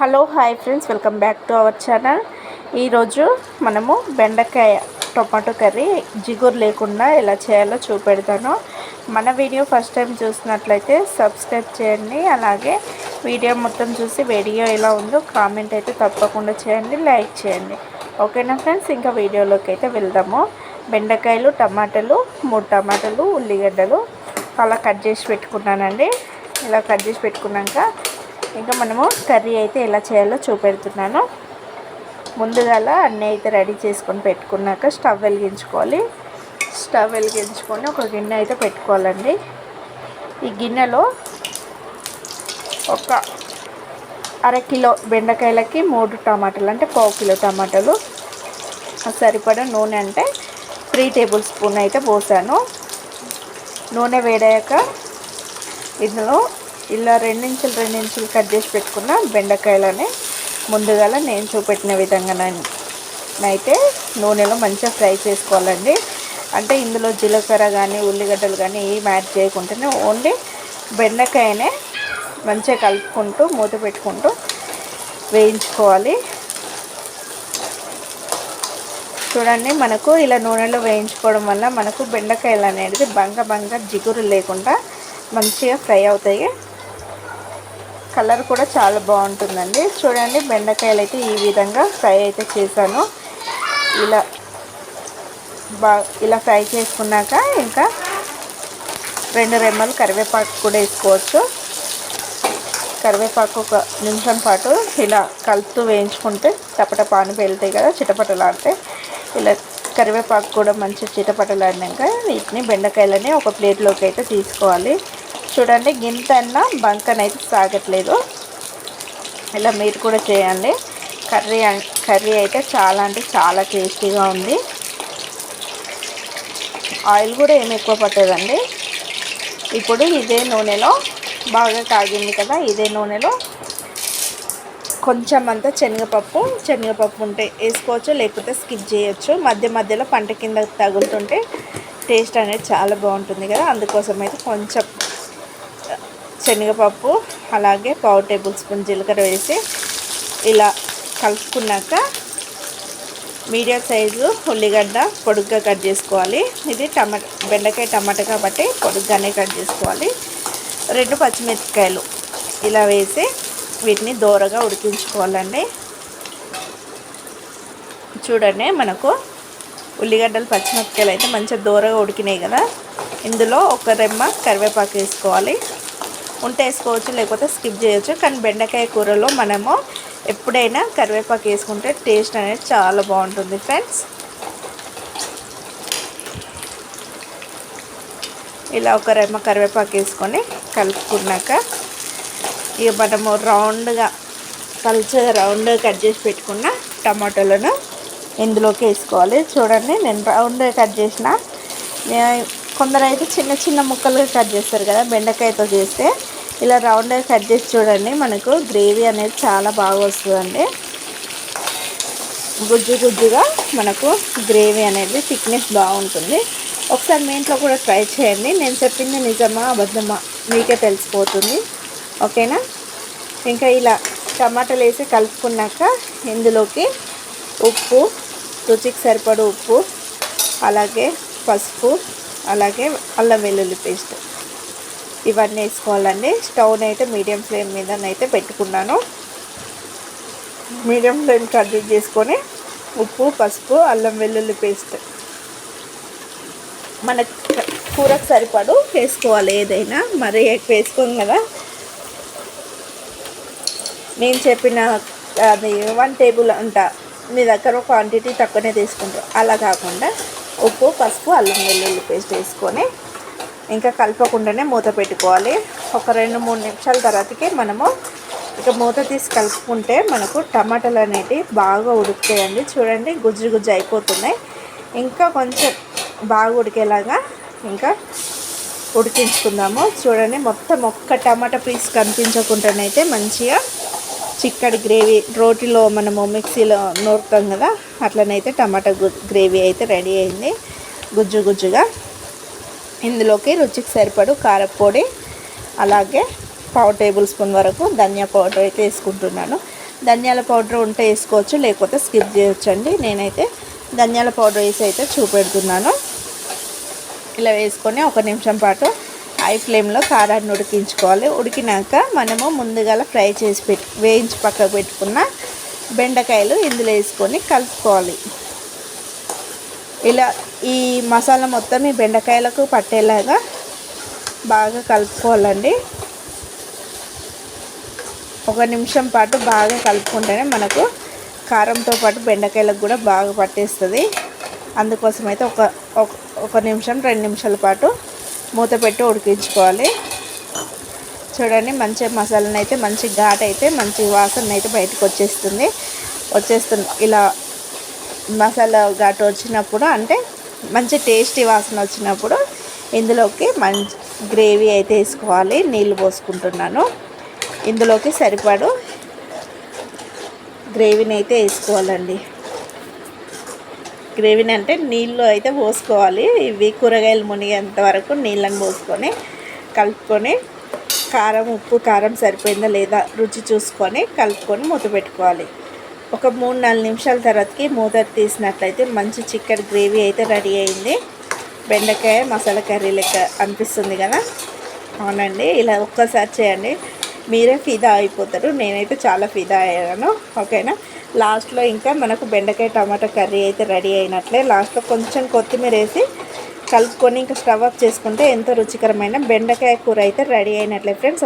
Hello hi friends. Welcome back to our channel. ఈరోజు మనము బెండకాయ టొమాటో కర్రీ జిగురు లేకుండా ఎలా చేయాలో చూపెడతాను. మన వీడియో ఫస్ట్ టైం చూసినట్లయితే సబ్స్క్రైబ్ చేయండి. అలాగే వీడియో మొత్తం చూసి వీడియో ఎలా ఉందో కామెంట్ అయితే తప్పకుండా చేయండి లైక్ చేయండి. ఓకేనా ఫ్రెండ్స్? ఇంకా వీడియోలోకి అయితే వెళ్దాము. బెండకాయలు టమాటాలు మూడు టమాటాలు ఉల్లిగడ్డలు. అలా కట్ చేసి పెట్టుకున్నానండి. ఇలా కట్ చేసి పెట్టుకున్నాక ఇంకా మనము కర్రీ అయితే ఎలా చేయాలో చూపెడుతున్నాను. ముందుగా అన్నీ అయితే రెడీ చేసుకొని పెట్టుకున్నాక స్టవ్ వెలిగించుకోవాలి. స్టవ్ వెలిగించుకొని ఒక గిన్నె అయితే పెట్టుకోవాలండి. ఈ గిన్నెలో ఒక అర కిలో బెండకాయలకి మూడు టమాటాలు అంటే పావు కిలో టమాటాలు సరిపడా నూనె అంటే త్రీ టేబుల్ స్పూన్ అయితే పోసాను. నూనె వేడాక ఇందులో ఇలా రెండించులు రెండించులు కట్ చేసి పెట్టుకున్న బెండకాయలని ముందుగాల నేను చూపెట్టిన విధంగా అయితే నూనెలో మంచిగా ఫ్రై చేసుకోవాలండి. అంటే ఇందులో జీలకర్ర కానీ ఉల్లిగడ్డలు కానీ ఏం యాడ్ చేయకుండానే ఓన్లీ బెండకాయనే మంచిగా కలుపుకుంటూ మూత పెట్టుకుంటూ వేయించుకోవాలి. చూడండి మనకు ఇలా నూనెలో వేయించుకోవడం వల్ల మనకు బెండకాయలు అనేది బంగ బంగ జిగురు లేకుండా మంచిగా ఫ్రై అవుతాయి. కలర్ కూడా చాలా బాగుంటుందండి. చూడండి బెండకాయలు అయితే ఈ విధంగా ఫ్రై అయితే చేశాను. ఇలా బా ఇలా ఫ్రై చేసుకున్నాక ఇంకా రెండు రెమ్మలు కరివేపాకు కూడా వేసుకోవచ్చు. కరివేపాకు ఒక నిమిషం పాటు ఇలా కలుపుతూ వేయించుకుంటే తపట పాను పేలుతాయి కదా చిటపటలాడితే. ఇలా కరివేపాకు కూడా మంచి చిటపటలాడినాక వీటిని బెండకాయలని ఒక ప్లేట్లోకి అయితే తీసుకోవాలి. చూడండి గింత అన్న అయితే సాగట్లేదు. ఇలా మీరు కూడా చేయండి. కర్రీ కర్రీ అయితే చాలా అంటే చాలా టేస్టీగా ఉంది. ఆయిల్ కూడా ఏమి ఎక్కువ పట్టదండి. ఇప్పుడు ఇదే నూనెలో బాగా కాగింది కదా ఇదే నూనెలో కొంచెం అంతా శనగపప్పు శనగపప్పు ఉంటే వేసుకోవచ్చు లేకపోతే స్కిప్ చేయొచ్చు. మధ్య మధ్యలో పంట కింద తగులుతుంటే టేస్ట్ అనేది చాలా బాగుంటుంది కదా అందుకోసం అయితే కొంచెం శనగపప్పు అలాగే పావు టేబుల్ స్పూన్ జీలకర్ర వేసి ఇలా కలుపుకున్నాక మీడియం సైజు ఉల్లిగడ్డ పొడుగ్గా కట్ చేసుకోవాలి. ఇది టమాటా బెండకాయ టమాటా కాబట్టి పొడుగ్గానే కట్ చేసుకోవాలి. రెండు పచ్చిమిరపకాయలు ఇలా వేసి వీటిని దోరగా ఉడికించుకోవాలండి. చూడండి మనకు ఉల్లిగడ్డలు పచ్చిమిరపకాయలు అయితే మంచిగా దూరగా ఉడికినాయి కదా. ఇందులో ఒక రెమ్మ కరివేపాకు వేసుకోవాలి. ఉంటే వేసుకోవచ్చు లేకపోతే స్కిప్ చేయొచ్చు. కానీ బెండకాయ కూరలో మనము ఎప్పుడైనా కరివేపాకు వేసుకుంటే టేస్ట్ అనేది చాలా బాగుంటుంది ఫ్రెండ్స్. ఇలా ఒక రెమ్మ కరివేపాకు వేసుకొని కలుపుకున్నాక ఇక మనము రౌండ్గా కలిసి రౌండ్గా కట్ చేసి పెట్టుకున్న టమాటోలను ఇందులోకి వేసుకోవాలి. చూడండి నేను రౌండ్గా కట్ చేసిన కొందరు అయితే చిన్న చిన్న ముక్కలుగా కట్ చేస్తారు కదా బెండకాయతో చేస్తే. ఇలా రౌండ్గా కట్ చేసి చూడండి మనకు గ్రేవీ అనేది చాలా బాగా వస్తుందండి. గుజ్జు గుజ్జుగా మనకు గ్రేవీ అనేది థిక్నెస్ బాగుంటుంది. ఒకసారి మీ ఇంట్లో కూడా ట్రై చేయండి. నేను చెప్పింది నిజమా అబద్ధమా మీకే తెలిసిపోతుంది. ఓకేనా? ఇంకా ఇలా టమాటాలు వేసి కలుపుకున్నాక ఇందులోకి ఉప్పు రుచికి సరిపడు ఉప్పు అలాగే పసుపు అలాగే అల్లం వెల్లుల్లి పేస్ట్. ఇవన్నీ వేసుకోవాలండి. స్టవ్ని అయితే మీడియం ఫ్లేమ్ మీదనైతే పెట్టుకున్నాను. మీడియం ఫ్లేమ్ కట్ చేసుకొని ఉప్పు పసుపు అల్లం వెల్లుల్లి పేస్ట్. మన కూరకు సరిపడు వేసుకోవాలి ఏదైనా. మరి వేసుకోం కదా. నేను చెప్పిన అది వన్ టేబుల్ అంట. మీ దగ్గర క్వాంటిటీ తక్కువనే తీసుకుంటారు. అలా కాకుండా ఉప్పు పసుపు అల్లం వెల్లుల్లి పేస్ట్ వేసుకొని ఇంకా కలపకుండానే మూత పెట్టుకోవాలి. ఒక రెండు మూడు నిమిషాల తర్వాతకి మనము ఇక మూత తీసి కలుపుకుంటే మనకు టమాటాలు అనేటివి బాగా ఉడుకుతాయండి. చూడండి గుజ్జు గుజ్జు అయిపోతున్నాయి. ఇంకా కొంచెం బాగా ఉడికేలాగా ఇంకా ఉడికించుకుందాము. చూడండి మొత్తం ఒక్క టమాటా పీస్ కనిపించకుండానైతే మంచిగా చిక్కడి గ్రేవీ రోటీలో మనము మిక్సీలో నూరుతాం కదా అట్లనైతే టమాటా గ్రేవీ అయితే రెడీ అయింది. గుజ్జు గుజ్జుగా ఇందులోకి రుచికి సరిపడు కారపొడి అలాగే పావు టేబుల్ స్పూన్ వరకు ధనియా పౌడర్ అయితే వేసుకుంటున్నాను. ధనియాల పౌడర్ ఉంటే వేసుకోవచ్చు లేకపోతే స్కిప్ చేయొచ్చండి. నేనైతే ధనియాల పౌడర్ వేసి అయితే చూపెడుతున్నాను. ఇలా వేసుకొని ఒక నిమిషం పాటు హై ఫ్లేమ్లో కారాన్ని ఉడికించుకోవాలి. ఉడికినాక మనము ముందుగా ఫ్రై చేసి పెట్టి వేయించి పక్కకు పెట్టుకున్న బెండకాయలు ఇందులో వేసుకొని కలుపుకోవాలి. ఇలా ఈ మసాలా మొత్తం ఈ బెండకాయలకు పట్టేలాగా బాగా కలుపుకోవాలండి. ఒక నిమిషం పాటు బాగా కలుపుకుంటేనే మనకు కారంతో పాటు బెండకాయలకు కూడా బాగా పట్టేస్తుంది. అందుకోసం అయితే ఒక ఒక నిమిషం రెండు నిమిషాల పాటు మూత పెట్టి ఉడికించుకోవాలి. చూడండి మంచిగా మసాలాను అయితే మంచి ఘాట్ అయితే మంచి వాసన అయితే బయటకు వచ్చేస్తుంది. వచ్చేస్తుంది ఇలా మసాలా ఘాటు వచ్చినప్పుడు అంటే మంచి టేస్టీ వాసన వచ్చినప్పుడు ఇందులోకి మంచి గ్రేవీ అయితే వేసుకోవాలి. నీళ్ళు పోసుకుంటున్నాను. ఇందులోకి సరిపడు గ్రేవీని అయితే వేసుకోవాలండి. గ్రేవీని అంటే నీళ్ళు అయితే పోసుకోవాలి. ఇవి కూరగాయలు మునిగేంత వరకు నీళ్ళని పోసుకొని కలుపుకొని కారం ఉప్పు కారం సరిపోయిందా లేదా రుచి చూసుకొని కలుపుకొని మూత పెట్టుకోవాలి. ఒక మూడు నాలుగు నిమిషాల తర్వాతకి మూత తీసినట్లయితే మంచి చికెన్ గ్రేవీ అయితే రెడీ అయింది. బెండకాయ మసాలా కర్రీ లెక్క అనిపిస్తుంది కదా? అవునండి. ఇలా ఒక్కసారి చేయండి. మీరే ఫిదా అయిపోతారు. నేనైతే చాలా ఫిదా అయ్యాను. ఓకేనా? లాస్ట్లో ఇంకా మనకు బెండకాయ టమాటా కర్రీ అయితే రెడీ అయినట్లే. లాస్ట్లో కొంచెం కొత్తిమీర వేసి కలుపుకొని ఇంకా స్టవ్ ఆఫ్ చేసుకుంటే ఎంతో రుచికరమైన బెండకాయ కూర అయితే రెడీ అయినట్లే ఫ్రెండ్స్.